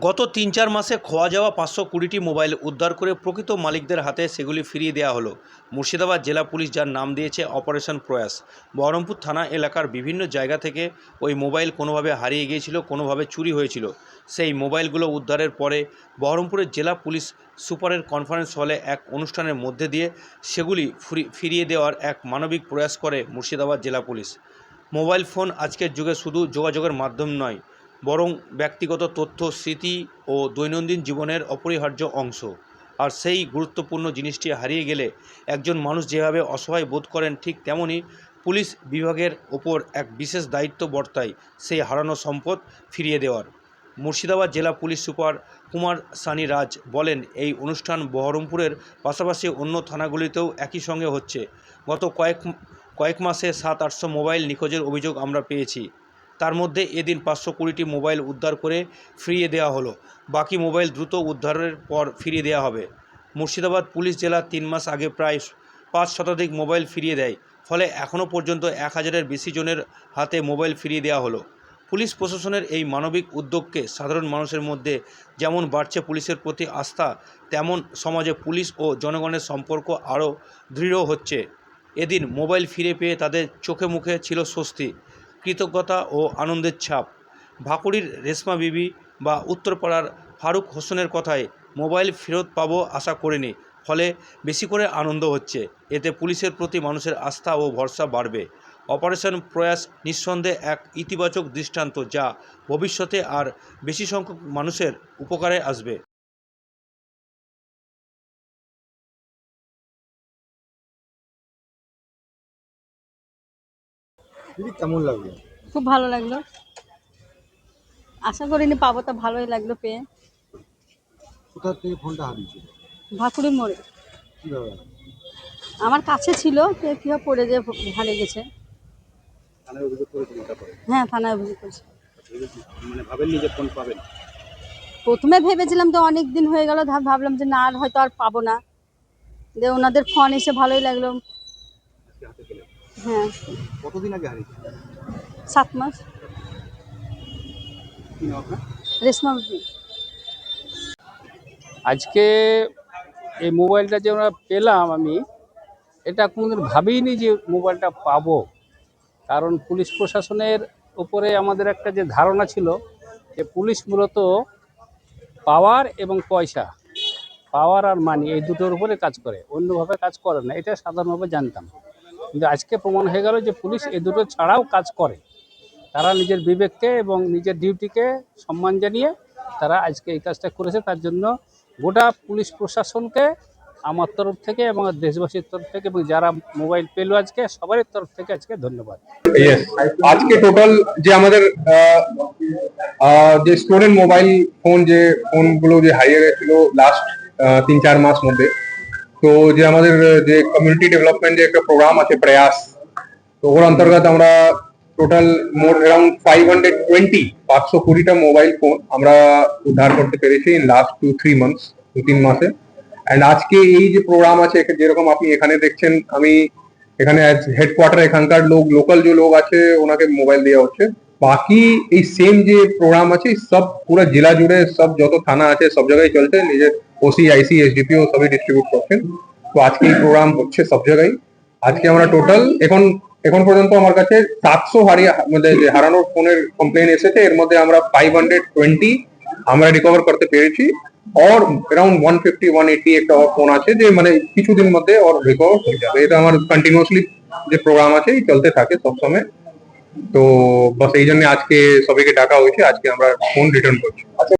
গত তিন চার মাসে খোয়া যাওয়া পাঁচশো কুড়িটি মোবাইল উদ্ধার করে প্রকৃত মালিকদের হাতে সেগুলি ফিরিয়ে দেওয়া হলো। মুর্শিদাবাদ জেলা পুলিশ যার নাম দিয়েছে অপারেশন প্রয়াস। বহরমপুর থানা এলাকার বিভিন্ন জায়গা থেকে ওই মোবাইল কোনোভাবে হারিয়ে গিয়েছিল, কোনোভাবে চুরি হয়েছিল। সেই মোবাইলগুলো উদ্ধারের পরে বহরমপুরের জেলা পুলিশ সুপারের কনফারেন্স হলে এক অনুষ্ঠানের মধ্যে দিয়ে সেগুলি ফুরি- ফিরিয়ে দেওয়ার এক মানবিক প্রয়াস করে মুর্শিদাবাদ জেলা পুলিশ। মোবাইল ফোন আজকের যুগে শুধু যোগাযোগের মাধ্যম নয় বরং ব্যক্তিগত তথ্য, স্মৃতি ও দৈনন্দিন জীবনের অপরিহার্য অংশ। আর সেই গুরুত্বপূর্ণ জিনিসটি হারিয়ে গেলে একজন মানুষ যেভাবে অসহায় বোধ করেন ঠিক তেমনই পুলিশ বিভাগের ওপর এক বিশেষ দায়িত্ব বর্তায় সেই হারানো সম্পদ ফিরিয়ে দেওয়ার। মুর্শিদাবাদ জেলা পুলিশ সুপার কুমার সানি রাজ বলেন, এই অনুষ্ঠান বহরমপুরের পাশাপাশি অন্য থানাগুলিতেও একই সঙ্গে হচ্ছে। গত কয়েক কয়েক মাসে সাত, আটশো মোবাইল নিখোঁজের অভিযোগ আমরা পেয়েছি। তার মধ্যে এদিন পাঁচশো কুড়িটি মোবাইল উদ্ধার করে ফিরিয়ে দেওয়া হলো। বাকি মোবাইল দ্রুত উদ্ধারের পর ফিরিয়ে দেওয়া হবে। মুর্শিদাবাদ পুলিশ জেলা তিন মাস আগে প্রায় পাঁচ শতাধিক মোবাইল ফিরিয়ে দেয়। ফলে এখনও পর্যন্ত এক হাজারের বেশি জনের হাতে মোবাইল ফিরিয়ে দেওয়া হলো। পুলিশ প্রশাসনের এই মানবিক উদ্যোগকে সাধারণ মানুষের মধ্যে যেমন বাড়ছে পুলিশের প্রতি আস্থা, তেমন সমাজে পুলিশ ও জনগণের সম্পর্ক আরও দৃঢ় হচ্ছে। এদিন মোবাইল ফিরে পেয়ে তাদের চোখে মুখে ছিল স্বস্তি। কৃতজ্ঞতা ও আনন্দের ছাপ। ভাকুড়ির রেশমা বিবি বা উত্তরপাড়ার ফারুক হোসেনের কথায় মোবাইল ফেরত পাবো আশা করিনি, ফলে বেশি করে আনন্দ হচ্ছে। এতে পুলিশের প্রতি মানুষের আস্থা ও ভরসা বাড়বে। অপারেশন প্রয়াস নিঃসন্দেহে এক ইতিবাচক দৃষ্টান্ত যা ভবিষ্যতে আর বেশি সংখ্যক মানুষের উপকারে আসবে। দিদি কেমন লাগল? খুব ভালো লাগল। আশা করিনি পাবো তা ভালোই লাগল পেয়ে। কোথা থেকে ফোনটা হারিয়েছিল? ভাকুড়ির মোড়ে। কীভাবে? আমার কাছে ছিল তো কীভাবে পড়ে যে হারিয়ে গেছে। থানায় অভিযোগ করেছিলেন তারপরে? হ্যাঁ থানায় অভিযোগ করছে। মানে ভাবেননি যে ফোন পাবেন? প্রথমে ভেবেছিলাম তো অনেক দিন হয়ে গেল ভাব- ভাবলাম যে না আর হয়তো আর পাবো না। যে ওনাদের ফোন এসে ভালোই লাগল। হ্যাঁ। কতদিন আগে সাত মাস। রেশমা বিবি। আজকে এই মোবাইলটা যে আমরা পেলাম আমি এটা কোনোদিন ভাবিনি যে মোবাইলটা পাবো। কারণ পুলিশ প্রশাসনের উপরে আমাদের একটা যে ধারণা ছিল যে পুলিশ মূলত পাওয়ার এবং পয়সা পাওয়ার আর মানি এই দুটোর উপরে কাজ করে অন্যভাবে কাজ করে না এটা সাধারণভাবে জানতাম। কিন্তু আজকে প্রমাণ হয়ে গেল যে পুলিশ এ দুটো ছাড়াও কাজ করে। তারা নিজের বিবেককে এবং নিজের ডিউটিকে সম্মান জানিয়ে তারা আজকে এই কাজটা করেছে। তার জন্য গোটা পুলিশ প্রশাসনকে, আমার তরফ থেকে এবং দেশবাসীর তরফ থেকে এবং যারা মোবাইল পেল আজকে, সবারই তরফ থেকে আজকে ধন্যবাদ। আজকে টোটাল যে আমাদের যে স্টোরেন মোবাইল ফোন যে ফোনগুলো যে হারিয়ে গেছিল লাস্ট তিন চার মাস মধ্যে তো যে আমাদের যে কমিউনিটি ডেভেলপমেন্ট যে একটা প্রোগ্রাম আছে প্রয়াস, তো ওর অন্তর্গত আমরা total more around five hundred twenty পাঁচশো কুড়িটা মোবাইল ফোন আমরা উদ্ধার করতে পেরেছি in last two three months দু, তিন মাসে। অ্যান্ড আজকে এই যে প্রোগ্রাম আছে যেরকম আপনি এখানে দেখছেন, আমি এখানে হেডকোয়ার্টার এখানকার লোক লোকাল যে লোক আছে, ওনাকে মোবাইল দেওয়া হচ্ছে। বাকি এই সেম যে প্রোগ্রাম আছে, সব পুরো জেলা জুড়ে সব যত থানা আছে, সব জায়গায় চলছে। নিজের ওসি আইসি এসডিপিও সবই ডিস্ট্রিবিউট করছেন। তো আজকে এই প্রোগ্রাম হচ্ছে সব জায়গায়। আজকে আমরা টোটাল এখন এখন পর্যন্ত আমার কাছে সাতশো হারিয়ে মানে হারানোর ফোনের কমপ্লেন এসেছে, এর মধ্যে আমরা ফাইভ হান্ড্রেড টোয়েন্টি আমরা রিকভার করতে পেরেছি। Or around one fifty one eighty একটা ফোন আছে যে মানে কিছুদিন মধ্যে অর রিকভার হয়ে যাবে। এটা আমার কন্টিনিউসলি যে প্রোগ্রাম আছে, এই চলতে থাকে সবসময় তো, বাস এই জন্য আজকে সবাইকে ডাকা হয়েছে। আজকে আমরা ফোন রিটার্ন করছি।